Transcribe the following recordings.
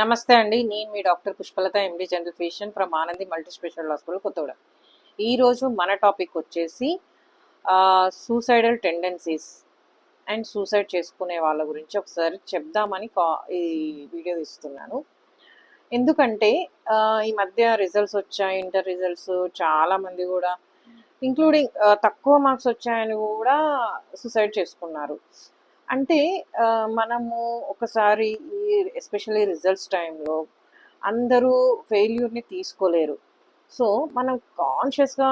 నమస్తే అండి. నేను మీ doctor Pushpalatha MD general physician from Anandi multi special hospital Kothaguda. ఈరోజు మన టాపిక్ వచ్చేసి సూసైడల్ టెండెన్సీస్ అండ్ సూసైడ్ చేసుకునే వాళ్ళ గురించి ఒకసారి చెప్దామని కా ఈ వీడియో తీస్తున్నాను. ఎందుకంటే ఈ మధ్య రిజల్ట్స్ వచ్చాయి ఇంటర్ రిజల్ట్స్ చాలామంది కూడా ఇంక్లూడింగ్ తక్కువ మార్క్స్ వచ్చాయని కూడా సూసైడ్ చేసుకున్నారు. అంటే మనము ఒకసారి ఈ ఎస్పెషల్లీ రిజల్ట్స్ టైంలో అందరూ ఫెయిల్యూర్ని తీసుకోలేరు. సో మనం కాన్షియస్గా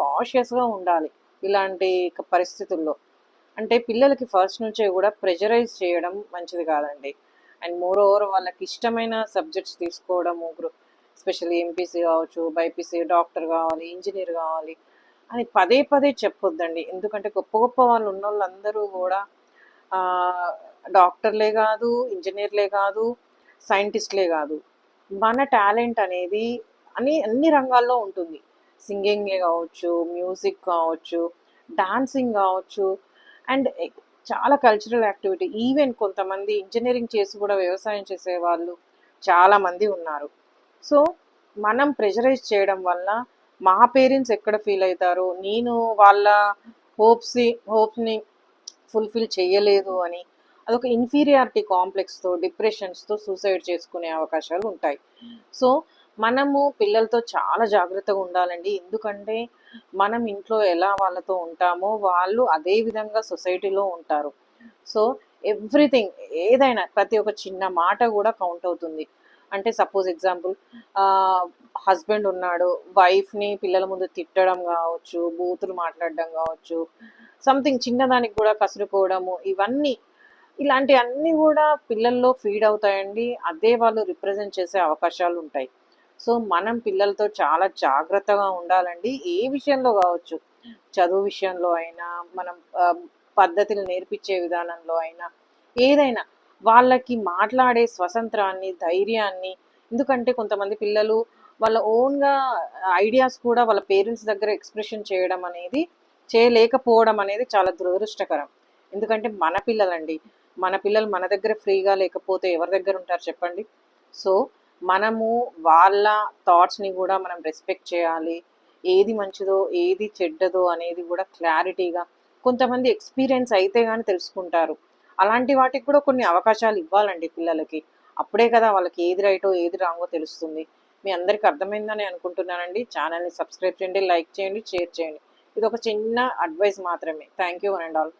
కాన్షియస్గా ఉండాలి ఇలాంటి పరిస్థితుల్లో. అంటే పిల్లలకి ఫస్ట్ నుంచే కూడా ప్రెజరైజ్ చేయడం మంచిది కాదండి. అండ్ మోర్ ఓవర్ వాళ్ళకి ఇష్టమైన సబ్జెక్ట్స్ తీసుకోవడము ఎస్పెషల్లీ ఎంపీసీ కావచ్చు బైపీసీ డాక్టర్ కావాలి ఇంజనీర్ కావాలి అని పదే పదే చెప్పొద్దండి. ఎందుకంటే గొప్ప గొప్ప వాళ్ళు ఉన్న వాళ్ళందరూ కూడా డాక్టర్లే కాదు ఇంజనీర్లే కాదు సైంటిస్ట్లే కాదు. మన టాలెంట్ అనేది అన్ని అన్ని రంగాల్లో ఉంటుంది. సింగింగే కావచ్చు మ్యూజిక్ కావచ్చు డాన్సింగ్ కావచ్చు అండ్ చాలా కల్చరల్ యాక్టివిటీ. ఈవెన్ కొంతమంది ఇంజనీరింగ్ చేసి కూడా వ్యవసాయం చేసే వాళ్ళు చాలామంది ఉన్నారు. సో మనం ప్రెషరైజ్ చేయడం వల్ల మా పేరెంట్స్ ఎక్కడ ఫీల్ అవుతారు? నేను వాళ్ళ హోప్స్ హోప్స్ని ఫుల్ఫిల్ చేయలేదు అని అదొక ఇన్ఫీరియారిటీ కాంప్లెక్స్తో డిప్రెషన్స్తో సూసైడ్ చేసుకునే అవకాశాలు ఉంటాయి. సో మనము పిల్లలతో చాలా జాగ్రత్తగా ఉండాలండి. ఎందుకంటే మనం ఇంట్లో ఎలా వాళ్ళతో ఉంటామో వాళ్ళు అదే విధంగా సొసైటీలో ఉంటారు. సో ఎవ్రీథింగ్ ఏదైనా ప్రతి ఒక్క చిన్న మాట కూడా కౌంట్ అవుతుంది. అంటే సపోజ్ ఎగ్జాంపుల్ హస్బెండ్ ఉన్నాడు వైఫ్ని పిల్లల ముందు తిట్టడం కావచ్చు బూతులు మాట్లాడడం కావచ్చు సంథింగ్ చిన్నదానికి కూడా కసురుకోవడము ఇవన్నీ ఇలాంటి అన్నీ కూడా పిల్లల్లో ఫీడ్ అవుతాయండి. అదే వాళ్ళు రిప్రజెంట్ చేసే అవకాశాలు ఉంటాయి. సో మనం పిల్లలతో చాలా జాగ్రత్తగా ఉండాలండి. ఏ విషయంలో కావచ్చు చదువు విషయంలో అయినా మనం పద్ధతులు నేర్పించే విధానంలో అయినా ఏదైనా వాళ్ళకి మాట్లాడే స్వతంత్రాన్ని ధైర్యాన్ని ఎందుకంటే కొంతమంది పిల్లలు వాళ్ళ ఓన్గా ఐడియాస్ కూడా వాళ్ళ పేరెంట్స్ దగ్గర ఎక్స్ప్రెషన్ చేయడం అనేది చేయలేకపోవడం అనేది చాలా దురదృష్టకరం. ఎందుకంటే మన పిల్లలండి మన పిల్లలు మన దగ్గర ఫ్రీగా లేకపోతే ఎవరి దగ్గర ఉంటారు చెప్పండి? సో మనము వాళ్ళ థాట్స్ని కూడా మనం రెస్పెక్ట్ చేయాలి. ఏది మంచిదో ఏది చెడ్డదో అనేది కూడా క్లారిటీగా కొంతమంది ఎక్స్పీరియన్స్ అయితే కానీ తెలుసుకుంటారు. అలాంటి వాటికి కూడా కొన్ని అవకాశాలు ఇవ్వాలండి పిల్లలకి. అప్పుడే కదా వాళ్ళకి ఏది రైటో ఏది రాంగో తెలుస్తుంది. మీ అందరికి అర్థమైందని అనుకుంటున్నానండి. ఛానల్ని సబ్స్క్రైబ్ చేయండి లైక్ చేయండి షేర్ చేయండి. ఇది ఒక చిన్న అడ్వైస్ మాత్రమే. Thank you and all